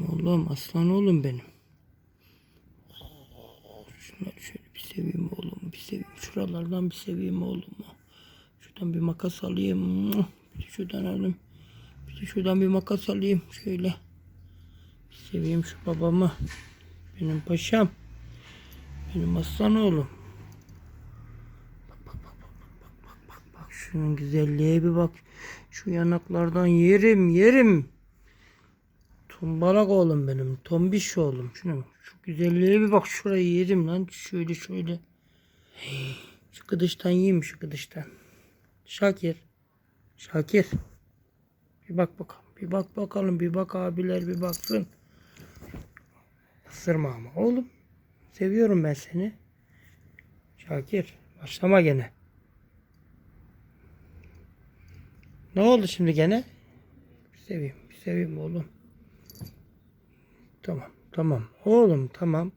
Oğlum aslan oğlum benim. Şunları şöyle bir seveyim oğlum. Bir seveyim. Şuralardan bir seveyim oğlum. Şuradan bir makas alayım. Bir de şuradan alayım. Bir de şuradan bir makas alayım. Şöyle. Bir seveyim şu babamı. Benim paşam. Benim aslan oğlum. Bak bak bak bak bak bak bak bak. Şunun güzelliğe bir bak. Şu yanaklardan yerim yerim. Tombalak oğlum benim. Tombiş oğlum. Şuna bak. Şu güzelliğe bir bak. Şurayı yedim lan. Şöyle şöyle. Hey, Şu kıdıştan yiyeyim şu kıdıştan. Şakir. Şakir. Bir bak bakalım. Bir bak bakalım. Bir bak abiler bir baksın. Isırma ama oğlum. Seviyorum ben seni. Şakir. Başlama gene. Ne oldu şimdi gene? Bir seveyim. Seveyim oğlum. Tamam. Tamam. Oğlum tamam.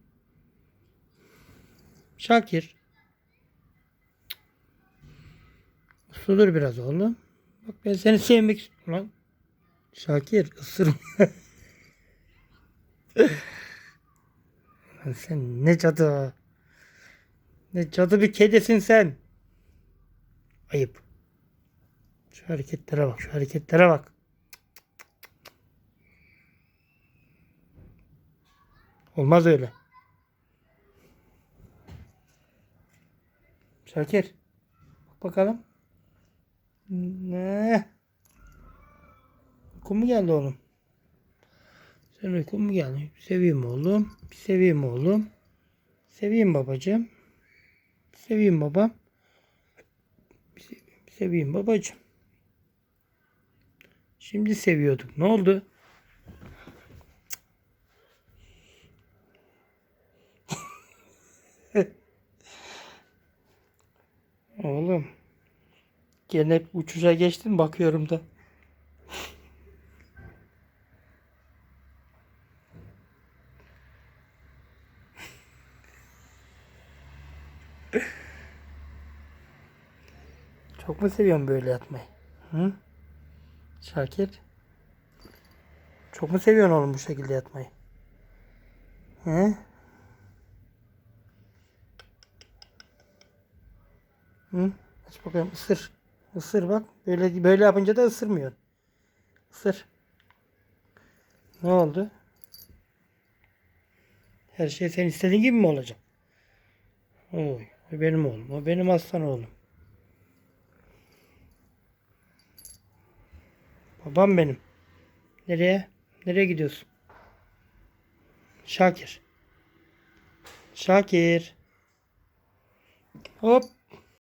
Şakir. Sudur biraz oğlum. Bak ben seni sevmek istiyorum lan. Şakir ısırma. Sen ne cadı. Ne cadı bir kedisin sen. Ayıp. Şu hareketlere bak. Şu hareketlere bak. Olmaz öyle. Şakir. Bak bakalım. Ne? Uykun mu geldi oğlum? Sen uykun mu geldi? Seveyim oğlum. Seveyim oğlum. Seveyim babacığım. Seveyim babam. Seveyim babacığım. Şimdi seviyorduk. Ne oldu? Oğlum. Gene uçuşa geçtin bakıyorum da. Çok mu seviyorsun böyle yatmayı? Hı? Şakir? Çok mu seviyorsun oğlum bu şekilde yatmayı? Hı? Hı? Aç bakalım ısır. Isır bak. Böyle böyle yapınca da ısırmıyor. Isır. Ne oldu? Her şey sen istediğin gibi mi olacak? Oy, o benim oğlum. O benim aslan oğlum. Babam benim. Nereye? Nereye gidiyorsun? Şakir. Şakir. Hop.